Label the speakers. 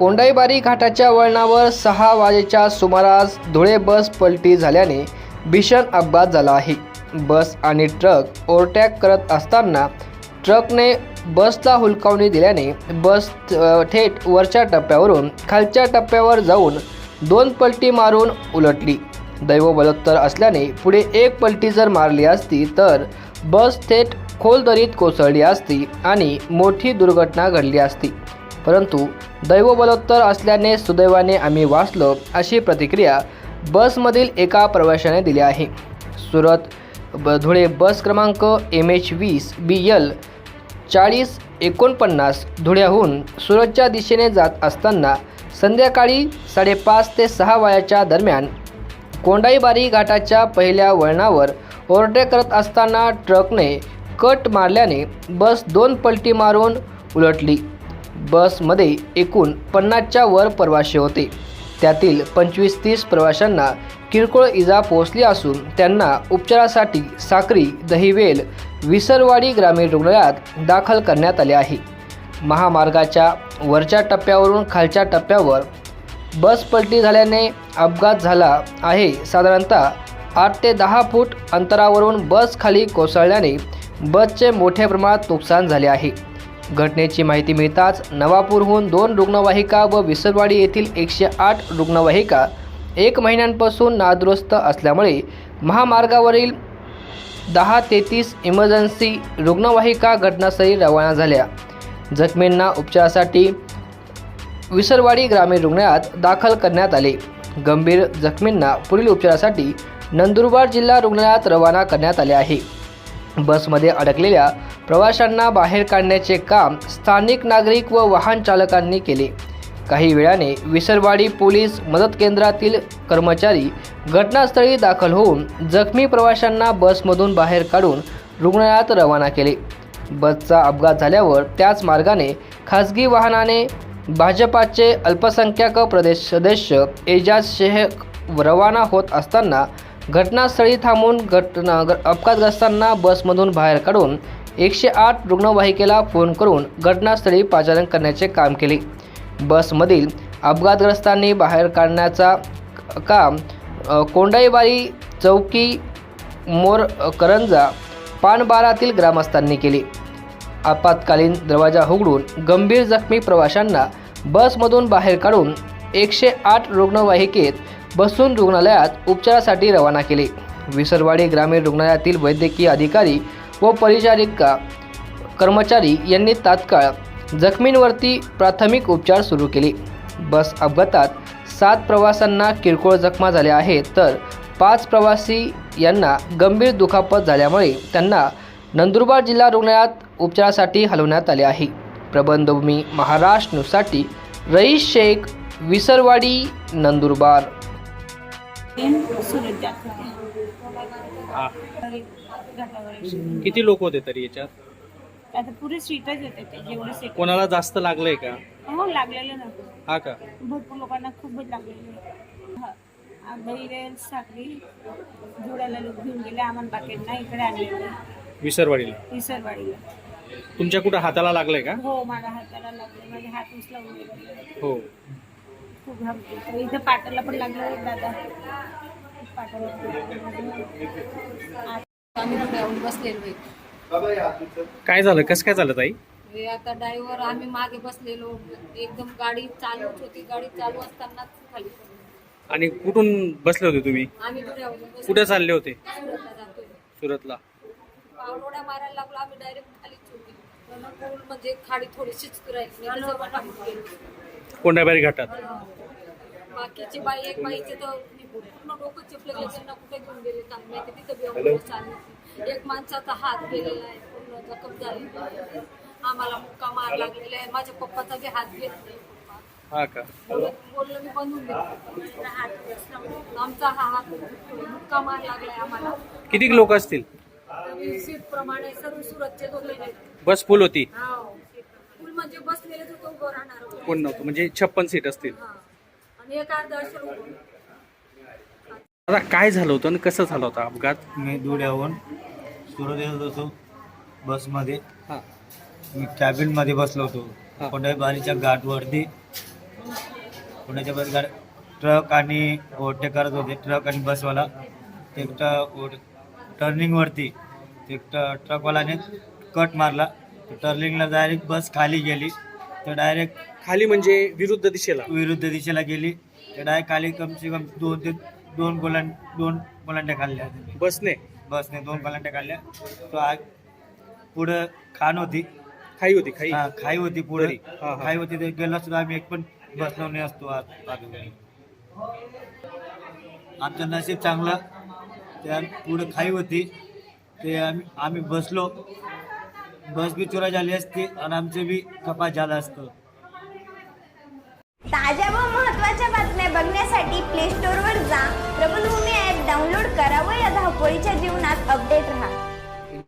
Speaker 1: कोंडाईबारी घाटाच्या वळणावर सहा वाजेच्या सुमारास धुळे बस पलटी झाल्याने भीषण अपघात झाला आहे. बस आणि ट्रक ओव्हरटॅक करत असताना ट्रकने बसला हुलकावणी दिल्याने बस थेट वरच्या टप्प्यावरून खालच्या टप्प्यावर जाऊन दोन पलटी मारून उलटली. दैव बलोत्तर असल्याने पुढे एक पलटी जर मारली असती तर बस थेट खोल दरीत कोसळली असती आणि मोठी दुर्घटना घडली असती. परंतु दैव बलोत्तर असल्याने सुदैवाने आम्ही वाचलो अशी प्रतिक्रिया बसमधील एका प्रवाशाने दिली आहे. सुरत ब धुळे बस क्रमांक एम एच वीस बी यल चाळीस एकोणपन्नास धुळ्याहून सुरतच्या दिशेने जात असताना संध्याकाळी साडेपाच ते सहा वायाच्या दरम्यान कोंडाईबारी घाटाच्या पहिल्या वळणावर ओरडे करत असताना ट्रकने कट मारल्याने बस दोन पलटी मारून उलटली. बसमध्ये एकूण पन्नासच्या वर प्रवासी होते. त्यातील पंचवीस तीस प्रवाशांना किरकोळ इजा पोहोचली असून त्यांना उपचारासाठी साक्री दहिवेल विसरवाडी ग्रामीण रुग्णालयात दाखल करण्यात आले आहे. महामार्गाच्या वरच्या टप्प्यावरून खालच्या टप्प्यावर बस पलटी झाल्याने अपघात झाला आहे. साधारणतः आठ ते दहा फूट अंतरावरून बस खाली कोसळल्याने बसचे मोठ्या प्रमाणात नुकसान झाले आहे. घटनेची माहिती मिळताच नवापूरहून दोन रुग्णवाहिका व विसरवाडी येथील एकशे आठ रुग्णवाहिका एक महिन्यांपासून नादुरुस्त असल्यामुळे महामार्गावरील दहा तेहतीस इमर्जन्सी रुग्णवाहिका घटनास्थळी रवाना झाल्या. जखमींना उपचारासाठी विसरवाडी ग्रामीण रुग्णालयात दाखल करण्यात आले. गंभीर जखमींना पुढील उपचारासाठी नंदुरबार जिल्हा रुग्णालयात रवाना करण्यात आले आहे. बसमध्ये अडकलेल्या प्रवाशांना बाहेर काढण्याचे काम स्थानिक नागरिक व वाहन चालकांनी केले. काही वेळाने विसरवाडी पोलीस मदत केंद्रातील कर्मचारी घटनास्थळी दाखल होऊन जखमी प्रवाशांना बसमधून बाहेर काढून रुग्णालयात रवाना केले. बसचा अपघात झाल्यावर त्याच मार्गाने खासगी वाहनाने भाजपाचे अल्पसंख्याक प्रदेश सदस्य एजाज शेख रवाना होत असताना घटनास्थळी थांबून घटना अपघातग्रस्तांना बसमधून बाहेर काढून एकशे आठ रुग्णवाहिकेला फोन करून घटनास्थळी पाचारण करण्याचे काम केले. बसमधील अपघातग्रस्तांनी बाहेर काढण्याचा काम कोंडाईबारी चौकी मोर करंजा पानबारातील ग्रामस्थांनी केले. आपत्कालीन दरवाजा उघडून गंभीर जखमी प्रवाशांना बसमधून बाहेर काढून एकशे आठ रुग्णवाहिकेत बसून रुग्णालयात उपचारासाठी रवाना केले. विसरवाडी ग्रामीण रुग्णालयातील वैद्यकीय अधिकारी व परिचारिका कर्मचारी यांनी तात्काळ जखमींवरती प्राथमिक उपचार सुरू केले. बस अपघातात सात प्रवाशांना किरकोळ जखमा झाल्या आहेत तर पाच प्रवासी यांना गंभीर दुखापत झाल्यामुळे त्यांना नंदुरबार जिल्हा रुग्णालयात उपचारासाठी हलवण्यात आले आहे. प्रबंधभूमी महाराष्ट्र न्यूजसाठी रईस शेख विसरवाडी नंदुरबार.
Speaker 2: हा. किती लोक होते तरी याच्यात?
Speaker 3: आता पुरे सीटच होते ते जेवढे सीट
Speaker 2: कोणाला जास्त लागलंय का?
Speaker 3: हो लागलेलं ना.
Speaker 2: हा का?
Speaker 3: भरपूर लोकांना खूपच लागलेलं हा. बैल साखरी जोड्याला लोक घेऊन गेले आम्हाला बाकेटना इकडे आणलेले
Speaker 2: विसरवाडीला.
Speaker 3: विसरवाडीला.
Speaker 2: तुमच्या कुठं हाताला लागलंय का?
Speaker 3: हो माझ्या हाताला लागले माझे हात उचलावून गेले
Speaker 2: हो.
Speaker 3: खूप घाबरते तर इथं पाटाला पण लागलं दादा. पाटाला
Speaker 4: आम्ही बसलेलो आहे.
Speaker 2: काय झालं? कसं काय झालं ताई?
Speaker 4: हे आता ड्रायव्हर आम्ही मागे बसलेलो. एकदम गाडी चालूच होती. गाडी चालू असतानाच खाली पडलो.
Speaker 2: आणि कुठून बसले होते तुम्ही?
Speaker 4: आम्ही धुळ्यावरून बसलो.
Speaker 2: कुठे चालले होते?
Speaker 4: सुरतला जातोय.
Speaker 2: सुरतला.
Speaker 4: मारायला लागलो. आम्ही डायरेक्ट खालीच होती. पण पूल म्हणजे खाडी थोडीशीच राहिली नाही खाली गेलो.
Speaker 2: कोंडाबारी घाटात.
Speaker 4: बाकीची बाई एक बाईचे तर पूर्ण डोकं चिपले गेले त्यांना कुठे घेऊन गेले? तिथं बेहोश चालू होती. एक माणसाचा हात गेलेला आहे. पूर्ण जखम झालेला आहे आम्हाला मुक्का मार लागलेला आहे. माझ्या पप्पाचा बी हात घेत नाही.
Speaker 2: हा का?
Speaker 4: बोललं मी बनवून देतो. आमचा हा हात मुक्का मार लागलाय आम्हाला.
Speaker 2: किती लोक असतील?
Speaker 4: सीट प्रमाणे सर्व सुरतचे दोघे आहेत.
Speaker 2: बस फुल होती.
Speaker 4: हाव. म्हणजे बसलेले तर तो उभं राहणार.
Speaker 2: कोण नव्हतं? म्हणजे छप्पन सीट असतील.
Speaker 4: हा. आणि एक अर्धा वर्ष उभं.
Speaker 2: आता काय झालं होतं आणि कसं झालं होतं अपघात?
Speaker 5: मी धुळ्याहून सुरत येत होतो बसमध्ये.
Speaker 2: हा.
Speaker 5: मी कॅबिनमध्ये बसलो
Speaker 2: हा.
Speaker 5: होतो कोंडाईबारीच्या घाटवरती पुण्याच्या बस गाडी ट्रक आणि ओव्हरटेक करत होते. ट्रक आणि बसवाला. ते ट टर्निंगवरती ते ट ट्रकवाल्याने कट मारला. टर्निंगला डायरेक्ट बस खाली गेली. तर डायरेक्ट
Speaker 2: खाली म्हणजे विरुद्ध दिशेला.
Speaker 5: विरुद्ध दिशेला गेली. तर डायरेक्ट खाली कमसे कम दोन ते दोन गोलां दोन गोलांट्या खाल्ल्या.
Speaker 2: बसने.
Speaker 5: बसने दोन गोलांट्या खाल्ल्या. तो आग पुढं खाण होती.
Speaker 2: खाई होती खाई.
Speaker 5: हा, खाई होती पुढे.
Speaker 2: हा, हा.
Speaker 5: खाई होती ते गेला सुद्धा आम्ही एक पण बसलो नाही असतो आतमध्ये. आमचं नशीब चांगलं. त्या पुढे खाई होती. ते आम्ही आम्ही बसलो. बस बी चोरा झाली असती आणि आमचे बी कपात झाला असतो.
Speaker 6: ताज्या व महत्त्वाच्या बातम्या बघण्यासाठी प्ले स्टोअरवर जा. प्रबलभूमी ॲप डाउनलोड करा व या धावपळीच्या जीवनात अपडेट राहा.